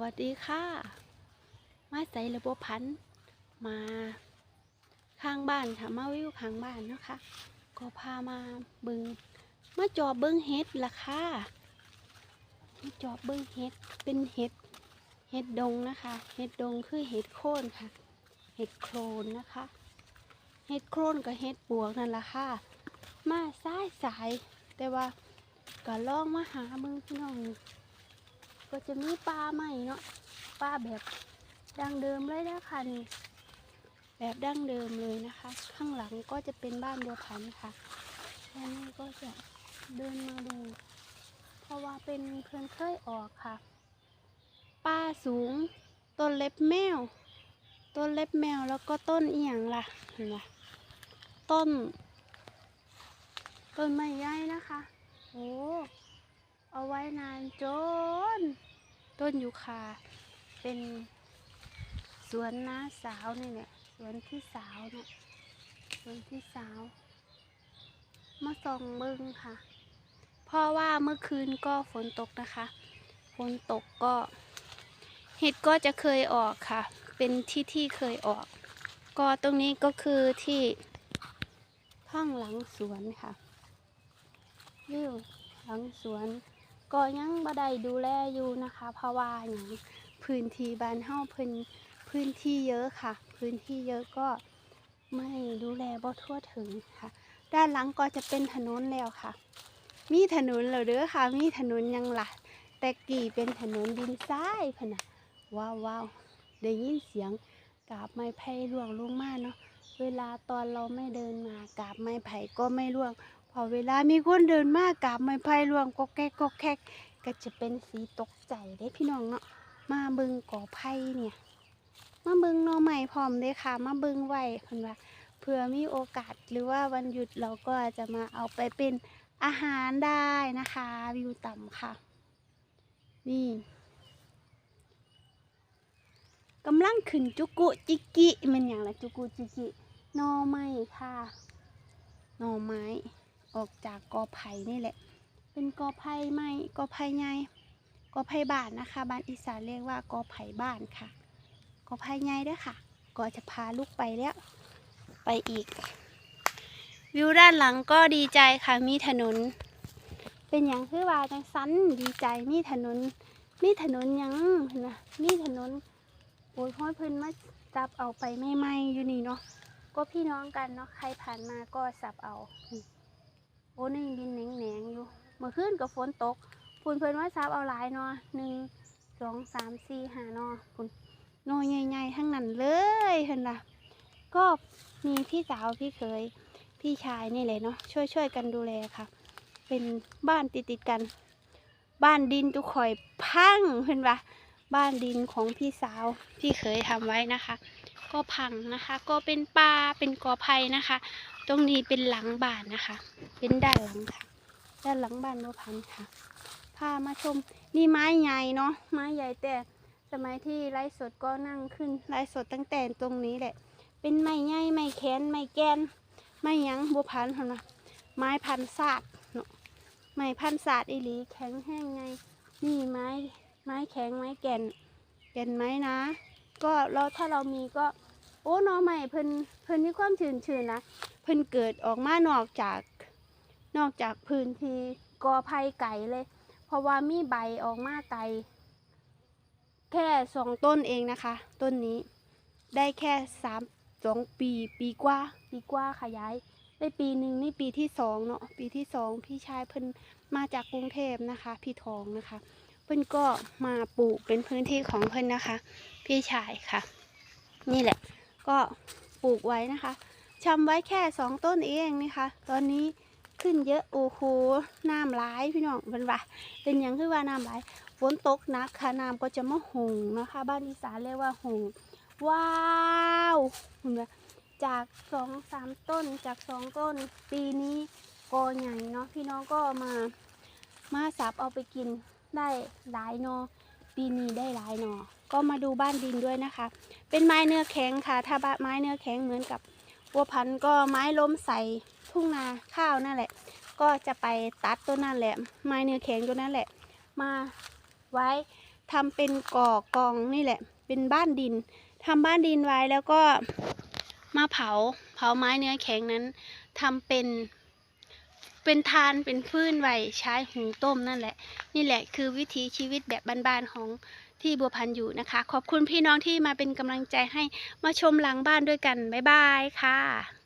วัสดีค่ะ มาใส่ระบบพันธ์มาข้างบ้านค่ะ มาวิวข้างบ้านเนาะคะก็พามาเบิงมาจอบเบิงเห็ดล่ะค่ะมาจอบเบิงเห็ดเป็นเห็ดเห็ดดงนะคะ เห็ดดงคือเห็ดโค่นค่ะ เห็ดโครนนะคะ เห็ดโครนกับเห็ดปวกนั่นละค่ะ มาสายสายแต่ว่าก็ลองมาหาเบิงพี่น้อง ก็จะมีปลาใหม่เนาะปลาแบบดั้งเดิมเลยนะคะนี่แบบดั้งเดิมเลยนะคะ ข้างหลังก็จะเป็นบ้านบัวพันธุ์ค่ะแล้วนี่ก็จะเดินมาดู เพราะว่าเป็นเพื่อนเคยออกค่ะปลาสูง ต้นเล็บแมว ต้นเล็บแมวแล้วก็ต้นเอียงล่ะเห็นไหมต้น ต้นไม้ใหญ่นะคะ โอ้ เอาไว้นานจน ต้นยูคา เป็นสวนน้าสาวนี่แหละสวนที่สาวเนี่ยสวนที่สาว มาส่องเบิงค่ะ เพราะว่าเมื่อคืนก็ฝนตกนะคะ ฝนตกก็ เห็ดก็จะเคยออกค่ะ เป็นที่ที่เคยออก ก็ตรงนี้ก็คือที่ข้างหลังสวนค่ะวิวหลังสวน ก็ยังบ่ได้ดูแลอยู่นะคะ เพราะว่าอย่างพื้นที่บ้านเฮาพิ่นพื้นที่เยอะค่ะ พื้นที่เยอะก็ไม่ดูแลบ่ทั่วถึงค่ะ ด้านหลังก็จะเป็นถนนแล้วค่ะ มีถนนแล้วเด้อค่ะ มีถนนยังล่ะแต่กี่เป็นถนนดินทรายพะนะว้าวว้าวได้ยินเสียงกาบไม้ไผ่ร่วงลงมาเนาะเวลาตอนเราไม่เดินมากาบไม้ไผ่ก็ไม่ร่วง พอเวลามีคนเดินมากกาบไม้ไผ่รวงก็แก๊กก็แก๊กก็จะเป็นสีตกใจได้พี่น้องเนาะมาบิงก่อไผ่เนี่ยมาบิงน่อใหม่พร้อมเลยค่ะ มาบิงไว้เพิ่นว่าเผื่อมีโอกาสหรือว่าวันหยุดเราก็จะมาเอาไปเป็นอาหารได้นะคะ วิวต่ำค่ะ นี่กำลังขึ้นจุกุจิกิมันอย่างละจุกุจิกิน่อไม้ค่ะน่อไม้ ออกจากกอไผ่นี่แหละ เป็นกอไผ่ไม้กอไผ่ใหญ่กอไผ่บ้านนะคะ บ้านอีสานเรียกว่ากอไผ่บ้านค่ะ กอไผ่ใหญ่ด้วยค่ะ ก็จะพาลูกไปแล้ว ไปอีก วิวด้านหลังก็ดีใจค่ะ มีถนน เป็นอย่างคือว่าจังสันดีใจ มีถนน มีถนนยังนะมีถนน โอ้ยพ่อเพิ่นมาจับเอาไปไม่ไม่อยู่นี่เนาะ ก็พี่น้องกันเนาะ ใครผ่านมาก็สับเอานี่ โอ้นี่ดินแหนงๆอยู่เมื่อคืนกับฝนตกพุ่นเพิ่นว่าซับเอาหลายเนาะหนึ่งสองสามสี่ห้าเนาะพุ่นหนอใหญ่ๆทั้งนั้นเลยเห็นละก็มีพี่สาวพี่เคยพี่ชายนี่เลยเนาะช่วยช่วยๆกันดูแลค่ะ เป็นบ้านติดติดๆกัน บ้านดินตุข่อยพังเห็นปะบ้านดินของพี่สาวพี่เคยทำไว้นะคะ ก็พังนะคะ ก็เป็นป่าเป็นกอไผ่นะคะ ตรงนี้เป็นหลังบ้านนะคะ เป็นด้านหลังค่ะ ด้านหลังบ้านบัวพันธุ์ค่ะ พามาชม นี่ไม้ใหญ่เนาะ ไม้ใหญ่แต่สมัยที่ไลฟ์สดก็นั่งขึ้นไลฟ์สดตั้งแต่ตรงนี้แหละ เป็นไม้ใหญ่ไม้แขนไม้แกน ไม้ยังบัวพันธุ์นะไม้พันศาสตร์เนาะ ไม้พันศาสตร์อีหลีแข็งแห้งไง นี่ไม้ไม้แข็งไม้แก่น แก่นไม้นะ ก็เราถ้าเรามีก็ โอ้หน้อใหม่เพิ่นเพิ่นมีความชื้นชื้นนะเพิ่นเกิดออกมานอกจากนอกจากพื้นที่กอไผ่ไก่เลย เพราะว่ามีใบออกมาไกลแค่สองต้นเองนะคะ ต้นนี้ได้แค่สามสองปีปีกว่าปีกว่าขยายได้ปีหนึ่งนี่ปีที่สองเนาะปีที่สองพี่ชายเพิ่นมาจากกรุงเทพนะคะ พี่ทองนะคะ เพิ่นก็มาปลูกเป็นพื้นที่ของเพิ่นนะคะ พี่ชายค่ะ นี่แหละ ก็ปลูกไว้นะคะชำไว้แค่สองต้นเองนะคะ ตอนนี้ขึ้นเยอะโอ้โหน้ำร้ายพี่น้องเป็นว่าเป็นอย่างคือว่าน้ำร้ายฝนตกนักค่ะน้ำก็จะมาหงนะคะ บ้านอีสานเรียกว่าหงว้าวเห็นไหมจากสองสามต้นจากสองต้น ปีนี้กอใหญ่เนาะพี่น้องก็มามาสับเอาไปกินได้หลายหนอปีนี้ได้หลายหนอ ก็มาดูบ้านดินด้วยนะคะ เป็นไม้เนื้อแข็งค่ะ ถ้าบ้านไม้เนื้อแข็งเหมือนกับวัวพันธุ์ก็ไม้ล้มใส่ทุ่งนาข้าวนั่นแหละ ก็จะไปตัดต้นนั่นแหละ ไม้เนื้อแข็งตัวนั่นแหละ มาไว้ทำเป็นก่อกองนี่แหละ เป็นบ้านดินทำบ้านดินไว้แล้วก็มาเผาเผาไม้เนื้อแข็งนั้นทำเป็นเป็นทานเป็นฟืนไว้ใช้หุงต้มนั่นแหละ นี่แหละคือวิถีชีวิตแบบบ้านๆของ ที่บัวพันธุ์อยู่นะคะ ขอบคุณพี่น้องที่มาเป็นกำลังใจให้มาชมหลังบ้านด้วยกัน บ๊ายบายค่ะ